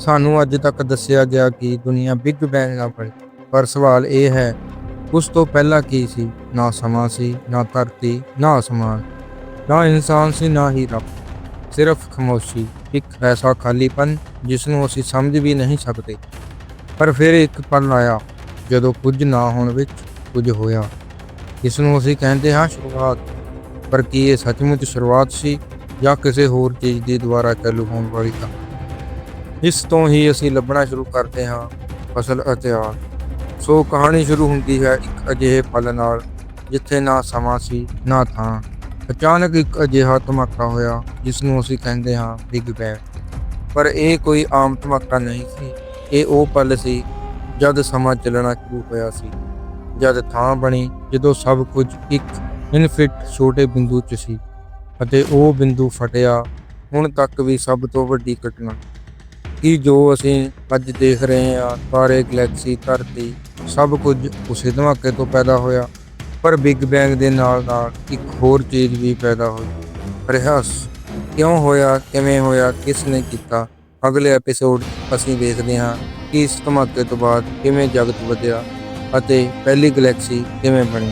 ਸਾਨੂੰ ਅੱਜ ਤੱਕ ਦੱਸਿਆ ਗਿਆ ਕਿ ਦੁਨੀਆ ਬਿਗ ਬੈਂਗ ਨਾਲ ਬਣੀ ਪਰ ਸਵਾਲ ਇਹ ਹੈ, ਉਸ ਤੋਂ ਪਹਿਲਾਂ ਕੀ ਸੀ? ਨਾ ਸਮਾਂ ਸੀ, ਨਾ ਧਰਤੀ, ਨਾ ਅਸਮਾਨ, ਨਾ ਇਨਸਾਨ ਸੀ, ਨਾ ਹੀ ਰੱਬ। ਸਿਰਫ ਖਾਮੋਸ਼ੀ, ਇੱਕ ਐਸਾ ਖਾਲੀਪਨ ਜਿਸ ਨੂੰ ਅਸੀਂ ਸਮਝ ਵੀ ਨਹੀਂ ਸਕਦੇ। ਪਰ ਫਿਰ ਇੱਕ ਪਲ ਆਇਆ, ਜਦੋਂ ਕੁਝ ਨਾ ਹੋਣ ਵਿੱਚ ਕੁਝ ਹੋਇਆ। ਇਸ ਨੂੰ ਅਸੀਂ ਕਹਿੰਦੇ ਹਾਂ ਸ਼ੁਰੂਆਤ, ਪਰ ਕੀ ਇਹ ਸੱਚਮੁੱਚ ਸ਼ੁਰੂਆਤ ਸੀ ਜਾਂ ਕਿਸੇ ਹੋਰ ਚੀਜ਼ ਦੀ ਦੁਆਰਾ ਚਾਲੂ ਹੋਣ ਵਾਲੀ ਤਾਂ? ਇਸ ਤੋਂ ਹੀ ਅਸੀਂ ਲੱਭਣਾ ਸ਼ੁਰੂ ਕਰਦੇ ਹਾਂ ਫਸਲ ਅਤੇ ਆਰ ਸੋ ਕਹਾਣੀ ਸ਼ੁਰੂ ਹੁੰਦੀ ਹੈ ਇੱਕ ਅਜਿਹੇ ਪਲ ਨਾਲ, ਜਿੱਥੇ ਨਾ ਸਮਾਂ ਸੀ, ਨਾ ਥਾਂ। ਅਚਾਨਕ ਇੱਕ ਅਜਿਹਾ ਧਮਾਕਾ ਹੋਇਆ ਜਿਸ ਨੂੰ ਅਸੀਂ ਕਹਿੰਦੇ ਹਾਂ ਬਿਗ ਬੈਂਗ। ਪਰ ਇਹ ਕੋਈ ਆਮ ਧਮਾਕਾ ਨਹੀਂ ਸੀ। ਇਹ ਉਹ ਪਲ ਸੀ ਜਦ ਸਮਾਂ ਚੱਲਣਾ ਸ਼ੁਰੂ ਹੋਇਆ ਸੀ। ਜਦ ਥਾਂ ਬਣੀ, ਜਦੋਂ ਸਭ ਕੁਝ ਇੱਕ ਇਨਫਿਟ ਛੋਟੇ ਬਿੰਦੂ 'ਚ ਸੀ ਅਤੇ ਉਹ ਬਿੰਦੂ ਫਟਿਆ। ਹੁਣ ਤੱਕ ਵੀ ਸਭ ਤੋਂ ਵੱਡੀ ਘਟਨਾ ਕਿ ਜੋ ਅਸੀਂ ਅੱਜ ਦੇਖ ਰਹੇ ਹਾਂ, ਸਾਰੇ ਗੈਲੈਕਸੀ, ਧਰਤੀ, ਸਭ ਕੁਝ ਉਸੇ ਧਮਾਕੇ ਤੋਂ ਪੈਦਾ ਹੋਇਆ। ਪਰ ਬਿਗ ਬੈਂਗ ਦੇ ਨਾਲ ਨਾਲ ਇੱਕ ਹੋਰ ਚੀਜ਼ ਵੀ ਪੈਦਾ ਹੋਈ। ਰਹੱਸ ਕਿਉਂ ਹੋਇਆ, ਕਿਵੇਂ ਹੋਇਆ, ਕਿਸ ਨੇ ਕੀਤਾ? ਅਗਲੇ ਐਪੀਸੋਡ ਅਸੀਂ ਦੇਖਦੇ ਹਾਂ ਕਿ ਇਸ ਧਮਾਕੇ ਤੋਂ ਬਾਅਦ ਕਿਵੇਂ ਜਗਤ ਵਧਿਆ ਅਤੇ ਪਹਿਲੀ ਗੈਲੈਕਸੀ ਕਿਵੇਂ ਬਣੀ।